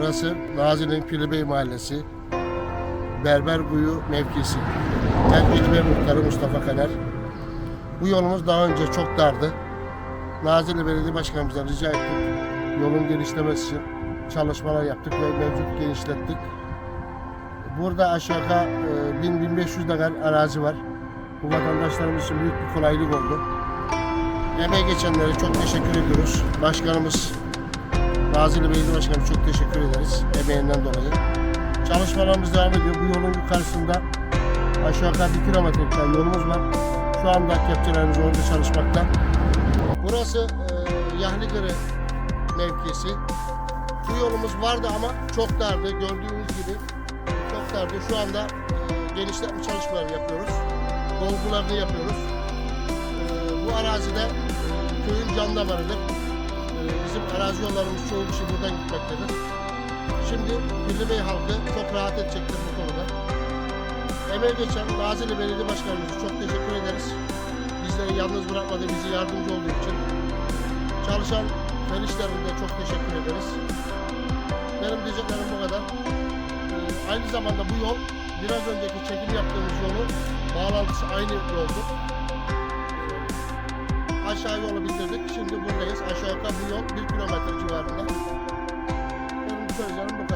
Burası Nazilli'nin Pilibey Mahallesi. Berberkuyu mevkisi. Ben İlber Muhtarı Mustafa Kaner. Bu yolumuz daha önce çok dardı. Nazilli Belediye Başkanımızdan rica ettik. Yolun genişlemesi için çalışmalar yaptık ve mevcut genişlettik. Burada aşağı yukarı e, 1000-1500 dekar arazi var. Bu vatandaşlarımız için büyük bir kolaylık oldu. Emeği geçenlere çok teşekkür ediyoruz. Başkanımız Nazilli Belediye Başkanımız çok teşekkür ederiz emeğinden dolayı. Çalışmalarımız devam ediyor. Bu yolun yukarısında aşağı yukarı bir kilometre kadar yolumuz var. Şu anda kepçelerimiz orada çalışmakta. Burası e, Yahligırı mevkisi. Bu yolumuz vardı ama çok dardı. Gördüğünüz gibi çok dardı. Şu anda e, genişletme çalışmaları yapıyoruz. Dolgularını yapıyoruz. E, bu arazide köyün can damarıdır. Arazi yollarımız çoğu kişi buradan gitmektedir. Şimdi Milli Bey halkı çok rahat edecektir bu konuda. Emeği geçen Nazilli Belediye Başkanımıza çok teşekkür ederiz. Bizleri yalnız bırakmadı, bizi yardımcı olduğu için. Çalışan Felişlerine çok teşekkür ederiz. Benim diyeceklerim bu kadar. Ee, aynı zamanda bu yol biraz önceki çekim yaptığımız yolu bağlantısı aynı yoldu. Aşağı yolu bitirdik. Şimdi buradayız. Aşağı yukarı bu yol bir kilometre civarında. Benim söyleyeceğim bu.